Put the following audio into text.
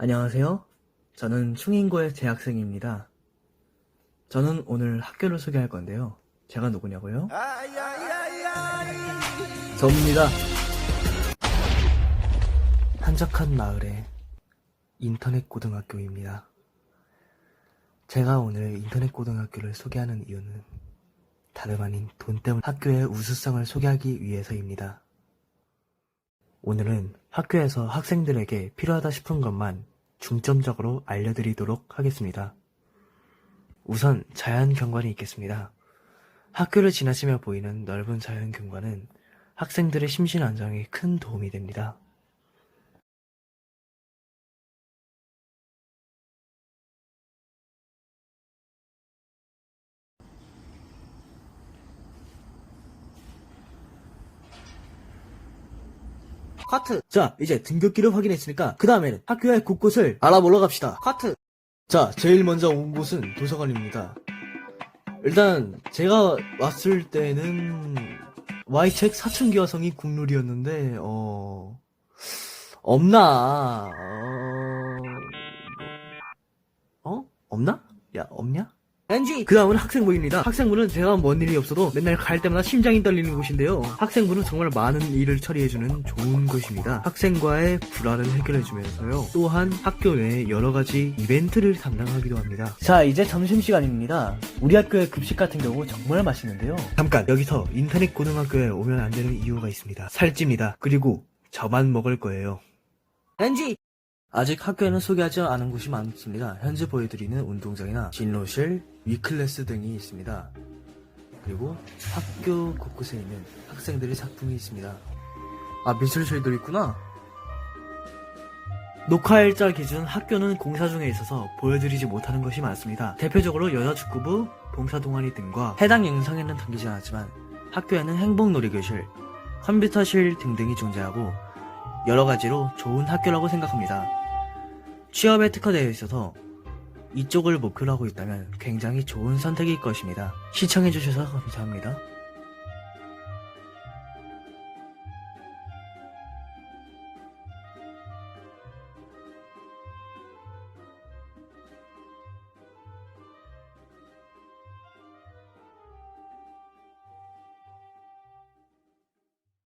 안녕하세요. 저는 충인고의 재학생입니다. 저는 오늘 학교를 소개할 건데요. 제가 누구냐고요? 저입니다. 한적한 마을의 인터넷 고등학교입니다. 제가 오늘 인터넷 고등학교를 소개하는 이유는 다름 아닌 돈 때문에 학교의 우수성을 소개하기 위해서입니다. 오늘은 학교에서 학생들에게 필요하다 싶은 것만 중점적으로 알려드리도록 하겠습니다. 우선 자연 경관이 있겠습니다. 학교를 지나치며 보이는 넓은 자연 경관은 학생들의 심신 안정에 큰 도움이 됩니다. 카트. 자, 이제 등굣길을 확인했으니까 그 다음에는 학교의 곳곳을 알아보러 갑시다. 카트. 자, 제일 먼저 온 곳은 도서관입니다. 일단 제가 왔을 때는 Y책 사춘기 여성이 국룰이었는데 어 없나 어... 어? 없나? 야 없냐? NG! 그 다음은 학생부입니다. 학생부는 제가 뭔 일이 없어도 맨날 갈 때마다 심장이 떨리는 곳인데요. 학생부는 정말 많은 일을 처리해주는 좋은 곳입니다. 학생과의 불화를 해결해주면서요. 또한 학교 내에 여러 가지 이벤트를 담당하기도 합니다. 자, 이제 점심시간입니다. 우리 학교의 급식 같은 경우 정말 맛있는데요. 잠깐, 여기서 인터넷 고등학교에 오면 안 되는 이유가 있습니다. 살찝니다. 그리고 저만 먹을 거예요. NG! 아직 학교에는 소개하지 않은 곳이 많습니다. 현재 보여드리는 운동장이나 진로실, 위클래스 등이 있습니다. 그리고 학교 곳곳에 있는 학생들의 작품이 있습니다. 아, 미술실도 있구나. 녹화 일자 기준 학교는 공사 중에 있어서 보여드리지 못하는 것이 많습니다. 대표적으로 여자축구부, 봉사동아리 등과 해당 영상에는 담기지 않았지만 학교에는 행복놀이교실, 컴퓨터실 등등이 존재하고 여러 가지로 좋은 학교라고 생각합니다. 취업에 특화되어 있어서 이쪽을 목표로 하고 있다면 굉장히 좋은 선택일 것입니다. 시청해주셔서 감사합니다.